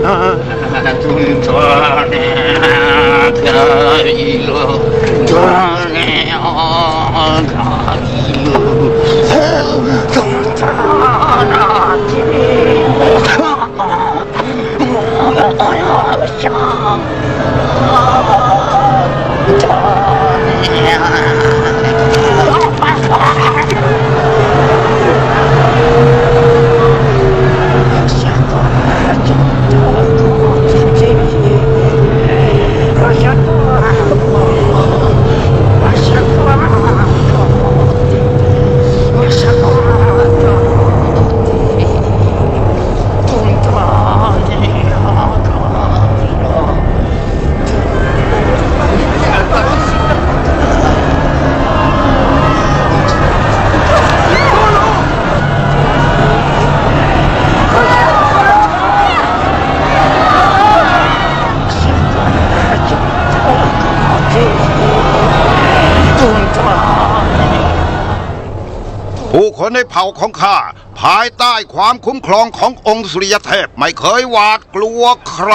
둔 전에 다리로 전에 다리로 동전하지 모여야 전에 คนในเผ่าของข้า ภายใต้ความคุ้มครองขององค์สุริยเทพไม่เคยหวาดกลัวใคร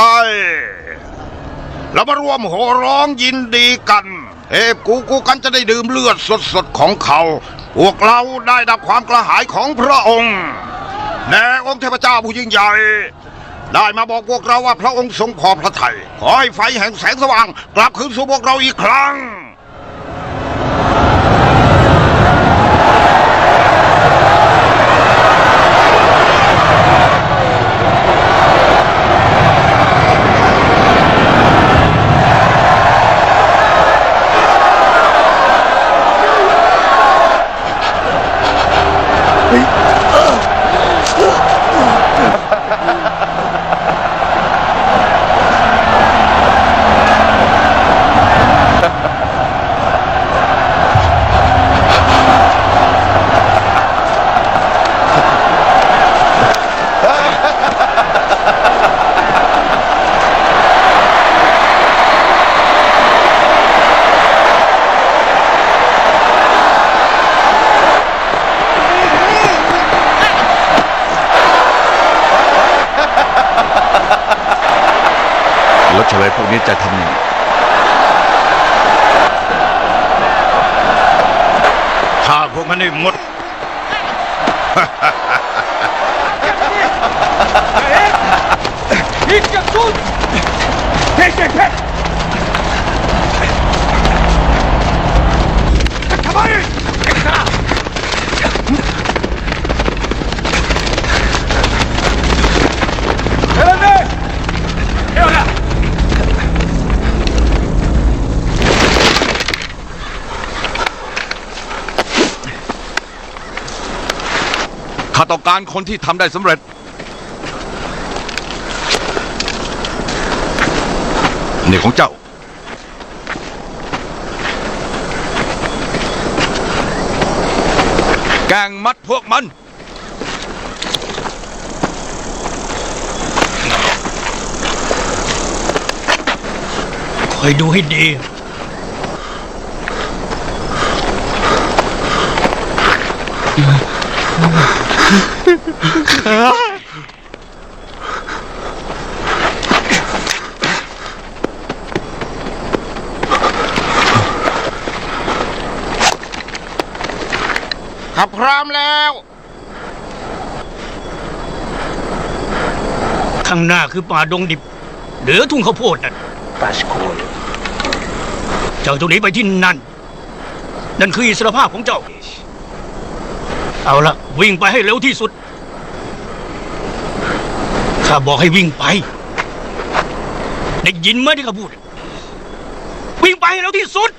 แล้วมาร่วมโห่ร้องยินดีกันเทพกูกูกันจะได้ดื่มเลือดสดๆของเขา พวกเราได้ดับความกระหายของพระองค์แด่องค์เทพเจ้าผู้ยิ่งใหญ่ได้มาบอกพวกเราว่าพระองค์ทรงพอพระทัยขอให้ไฟแห่งแสงสว่าง กลับคืนสู่พวกเราอีกครั้ง ล้วเฉลยพวกนี้จะทำยังไงฆ่าพวกมันให้หมด ข้าต้องการคนที่ทำได้สำเร็จ นี่ของเจ้า แกงมัดพวกมัน คอยดูให้ดี ถ้าพร้อมแล้ว ข้างหน้าคือป่าดงดิบ เหลือทุ่งข้าวโพดนั่นเจ้าจงหนีไปที่นั่น นั่นคืออิสรภาพของเจ้า เอาละวิ่งไปให้เร็วที่สุด ข้าบอกให้วิ่งไป ได้ยินไหมที่ข้าพูด วิ่งไปให้เร็วที่สุด